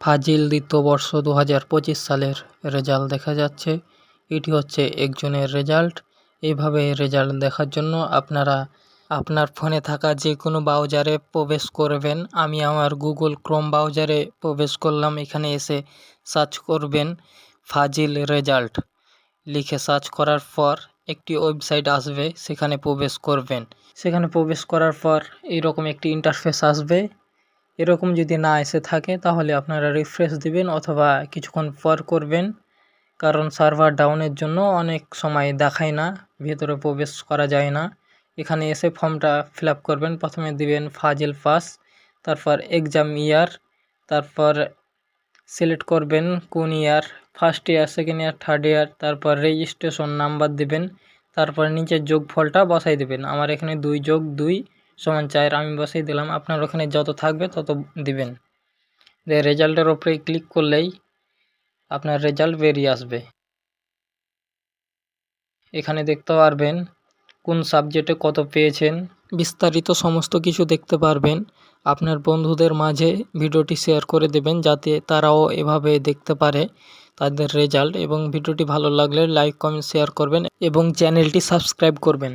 ফাজিল দ্বিতীয় বর্ষ দু হাজার পঁচিশ সালের রেজাল্ট দেখা যাচ্ছে। এটি হচ্ছে একজনের রেজাল্ট। এভাবে রেজাল্ট দেখার জন্য আপনারা আপনার ফোনে থাকা যে কোনো ব্রাউজারে প্রবেশ করবেন। আমি আমার গুগল ক্রোম ব্রাউজারে প্রবেশ করলাম। এখানে এসে সার্চ করবেন ফাজিল রেজাল্ট। লিখে সার্চ করার পর একটি ওয়েবসাইট আসবে। সেখানে প্রবেশ করবেন। সেখানে প্রবেশ করার পর এইরকম একটি ইন্টারফেস আসবে। এরকম যদি না এসে থাকে, তাহলে আপনারা রিফ্রেশ দিবেন অথবা কিছুক্ষণ পর করবেন। কারণ সার্ভার ডাউনের জন্য অনেক সময় দেখায় না, ভেতরে প্রবেশ করা যায় না। এখানে এসে ফর্মটা ফিল করবেন, প্রথমে দিবেন ফাজিল পাস তারপর এক্সাম ইয়ার তারপর সিলেক্ট করবেন কোন year first year second year third year তারপর রেজিস্ট্রেশন নাম্বার দিবেন, তারপর নিচের যোগফলটা বসাই দেবেন। আমার এখানে দুই যোগ দুই সমান চার আমি বসাই দিলাম। আপনার ওখানে যত থাকবে তত দিবেন। রেজাল্টের ওপরে ক্লিক করলেই আপনার রেজাল্ট বেরিয়ে আসবে। এখানে দেখতে পারবেন কোন সাবজেক্টে কত পেয়েছেন। বিস্তারিত সমস্ত কিছু দেখতে পারবেন। আপনার বন্ধুদের মাঝে ভিডিওটি শেয়ার করে দেবেন যাতে তারাও এভাবে দেখতে পারে তাদের রেজাল্ট। এবং ভিডিওটি ভালো লাগলে লাইক, কমেন্ট, শেয়ার করবেন এবং চ্যানেলটি সাবস্ক্রাইব করবেন।